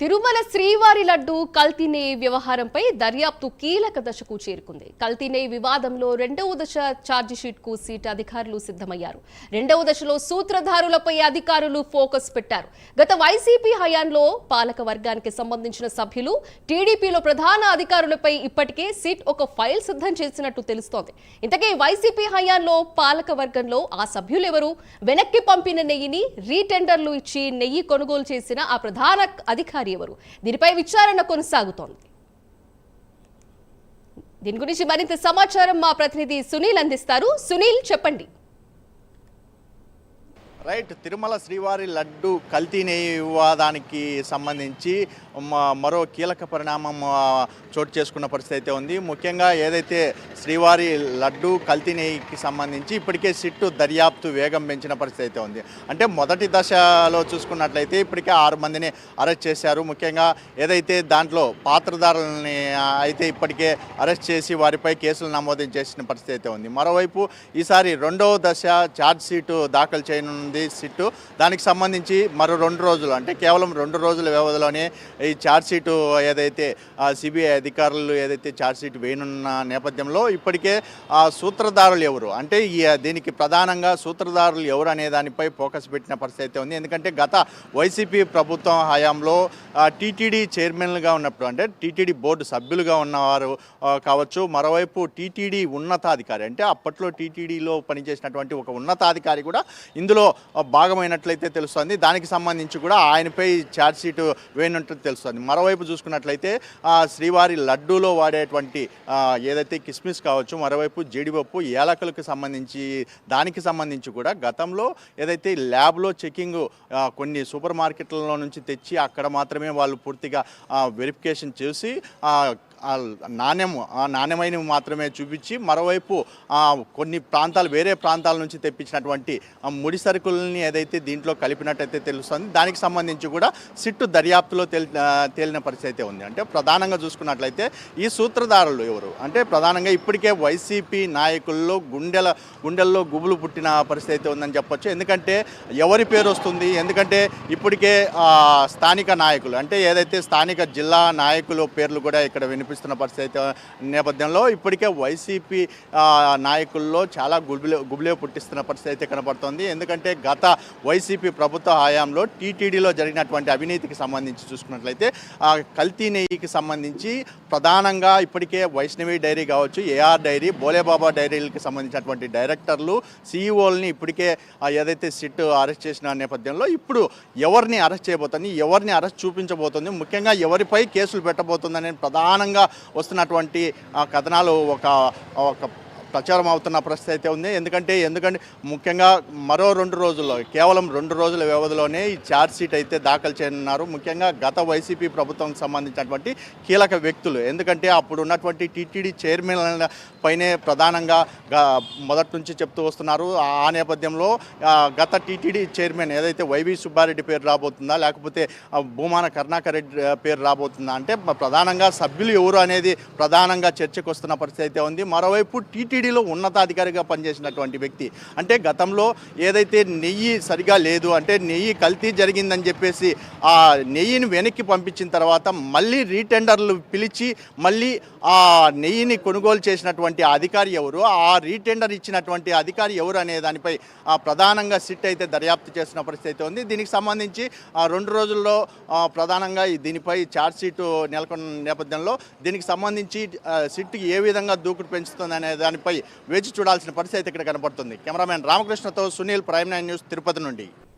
తిరుమల శ్రీవారి లడ్డు కల్తీనే వ్యవహారంపై దర్యాప్తు కీలక దశకు చేరుకుంది. కల్తీనే వివాదంలో రెండవ దశ ఛార్జిషీట్కు సీట్ అధికారులు సిద్ధమయ్యారు. రెండవ దశలో సూత్రధారులపై అధికారులు ఫోకస్ పెట్టారు. గత వైసీపీ హయాంలో పాలక వర్గానికి సంబంధించిన సభ్యులు టీడీపీలో ప్రధాన అధికారులపై ఇప్పటికే సీట్ ఒక ఫైల్ సిద్ధం చేసినట్టు తెలుస్తోంది. ఇంతకీ వైసీపీ హయాంలో పాలక వర్గంలో ఆ సభ్యులెవరు? వెనక్కి పంపిన నెయ్యిని రీటెండర్లు ఇచ్చి నెయ్యి కొనుగోలు చేసిన ఆ ప్రధాన అధికారి ఎవరు? దీనిపై విచారణ కొనసాగుతోంది. దీని గురించి మరింత సమాచారం మా ప్రతినిధి సునీల్ అందిస్తారు. సునీల్ చెప్పండి. రైట్ తిరుమల శ్రీవారి లడ్డు కల్తీ నెయ్యి వివాదానికి సంబంధించి మరో కీలక పరిణామం చోటు చేసుకున్న పరిస్థితి అయితే ఉంది. ముఖ్యంగా ఏదైతే శ్రీవారి లడ్డు కల్తీ నెయ్యికి సంబంధించి ఇప్పటికే సిట్టు దర్యాప్తు వేగం పెంచిన పరిస్థితి అయితే ఉంది. అంటే మొదటి దశలో చూసుకున్నట్లయితే ఇప్పటికే ఆరు మందిని అరెస్ట్ చేశారు. ముఖ్యంగా ఏదైతే దాంట్లో పాత్రదారులని అయితే ఇప్పటికే అరెస్ట్ చేసి వారిపై కేసులు నమోదు చేసిన పరిస్థితి అయితే ఉంది. మరోవైపు ఈసారి రెండవ దశ ఛార్జ్ షీటు దాఖలు చేయనుంది. సిట్టు. దానికి సంబంధించి మరో రెండు రోజులు అంటే కేవలం రెండు రోజుల వ్యవధిలోనే ఈ ఛార్జ్షీటు ఏదైతే సిబిఐ అధికారులు ఏదైతే ఛార్జ్షీట్ వేయనున్న నేపథ్యంలో ఇప్పటికే ఆ సూత్రధారులు ఎవరు? అంటే ఈ దీనికి ప్రధానంగా సూత్రధారులు ఎవరు అనే దానిపై ఫోకస్ పెట్టిన పరిస్థితి అయితే ఉంది. ఎందుకంటే గత వైసీపీ ప్రభుత్వం హయాంలో టీటీడీ చైర్మన్లుగా ఉన్నప్పుడు అంటే టీటీడీ బోర్డు సభ్యులుగా ఉన్నవారు కావచ్చు మరోవైపు టీటీడీ ఉన్నతాధికారి అంటే అప్పట్లో టీటీడీలో పనిచేసినటువంటి ఒక ఉన్నతాధికారి కూడా ఇందులో భాగమైనట్లయితే తెలుస్తుంది. దానికి సంబంధించి కూడా ఆయనపై ఛార్జ్షీటు వేయనట్టు తెలుస్తుంది. మరోవైపు చూసుకున్నట్లయితే శ్రీవారి లడ్డూలో వాడేటువంటి ఏదైతే కిస్మిస్ కావచ్చు మరోవైపు జీడిపప్పు ఏలకలకు సంబంధించి దానికి సంబంధించి కూడా గతంలో ఏదైతే ల్యాబ్లో చెకింగ్ కొన్ని సూపర్ మార్కెట్లలో నుంచి తెచ్చి అక్కడ మాత్రమే వాళ్ళు పూర్తిగా వెరిఫికేషన్ చేసి నాణ్యం ఆ నాణ్యమైనవి మాత్రమే చూపించి మరోవైపు కొన్ని ప్రాంతాలు వేరే ప్రాంతాల నుంచి తెప్పించినటువంటి ముడి సరుకుల్ని ఏదైతే దీంట్లో కలిపినట్టయితే తెలుస్తుంది దానికి సంబంధించి కూడా సిట్టు దర్యాప్తులో తేలిన పరిస్థితి అయితే ఉంది. అంటే ప్రధానంగా చూసుకున్నట్లయితే ఈ సూత్రధారులు ఎవరు? అంటే ప్రధానంగా ఇప్పటికే వైసీపీ నాయకుల్లో గుండెల గుండెల్లో గుబులు పుట్టిన పరిస్థితి అయితే ఉందని చెప్పొచ్చు. ఎందుకంటే ఎవరి పేరు వస్తుంది? ఎందుకంటే ఇప్పటికే స్థానిక నాయకులు అంటే ఏదైతే స్థానిక జిల్లా నాయకులు పేర్లు కూడా ఇక్కడ చూపిస్తున్న పరిస్థితి అయితే నేపథ్యంలో ఇప్పటికే వైసీపీ నాయకుల్లో చాలా గుబిలే గుబిలే పుట్టిస్తున్న పరిస్థితి అయితే కనపడుతోంది ఎందుకంటే గత వైసీపీ ప్రభుత్వ హయాంలో టీటీడీలో జరిగినటువంటి అవినీతికి సంబంధించి చూసుకున్నట్లయితే ఆ కల్తీ నెయ్యికి సంబంధించి ప్రధానంగా ఇప్పటికే వైష్ణవి డైరీ కావచ్చు ఏఆర్ డైరీ బోలేబాబా డైరీలకు సంబంధించినటువంటి డైరెక్టర్లు సీఈఓల్ని ఇప్పటికే ఏదైతే సిట్ అరెస్ట్ చేసిన నేపథ్యంలో ఇప్పుడు ఎవరిని అరెస్ట్ చేయబోతుంది ఎవరిని అరెస్ట్ చూపించబోతుంది ముఖ్యంగా ఎవరిపై కేసులు పెట్టబోతుందనే ప్రధానంగా వస్తున్నటువంటి ఆ, కథనాలు ఒక ఒక ప్రచారం అవుతున్న పరిస్థితి అయితే ఉంది. ఎందుకంటే ఎందుకంటే ముఖ్యంగా మరో రెండు రోజుల్లో కేవలం రెండు రోజుల వ్యవధిలోనే ఈ ఛార్జ్ షీట్ అయితే దాఖలు చేయనున్నారు. ముఖ్యంగా గత వైసీపీ ప్రభుత్వం సంబంధించినటువంటి కీలక వ్యక్తులు. ఎందుకంటే అప్పుడు ఉన్నటువంటి టీటీడీ చైర్మన్ పైనే ప్రధానంగా మొదటి నుంచి చెప్తూ వస్తున్నారు. ఆ నేపథ్యంలో గత టీటీడీ చైర్మన్ ఏదైతే వైవి సుబ్బారెడ్డి పేరు రాబోతుందా లేకపోతే భూమాన కరుణాకర్ రెడ్డి పేరు రాబోతుందా అంటే ప్రధానంగా సభ్యులు ఎవరు అనేది ప్రధానంగా చర్చకు వస్తున్న పరిస్థితి అయితే ఉంది. మరోవైపు టీటీడీ టీటీడీలో ఉన్నతాధికారిగా పనిచేసినటువంటి వ్యక్తి. అంటే గతంలో ఏదైతే నెయ్యి సరిగా లేదు అంటే నెయ్యి కల్తీ జరిగిందని చెప్పేసి ఆ నెయ్యిని వెనక్కి పంపించిన తర్వాత మళ్ళీ రీటెండర్లు పిలిచి మళ్ళీ ఆ నెయ్యిని కొనుగోలు చేసినటువంటి అధికారి ఎవరు ఆ రీటెండర్ ఇచ్చినటువంటి అధికారి ఎవరు అనే దానిపై ఆ, ప్రధానంగా సిట్ అయితే దర్యాప్తు చేస్తున్న పరిస్థితి అయితే ఉంది. దీనికి సంబంధించి ఆ, రెండు రోజుల్లో ప్రధానంగా దీనిపై ఛార్జ్షీటు నెలకొన్న నేపథ్యంలో దీనికి సంబంధించి సిట్ ఏ విధంగా దూకుడు పెంచుతుంది అనే దానిపై వేచి చూడాల్సిన పరిస్థితి అయితే ఇక్కడ కనబడుతుంది cameraman రామకృష్ణతో Sunil Prime Nine News Tirupati నుండి.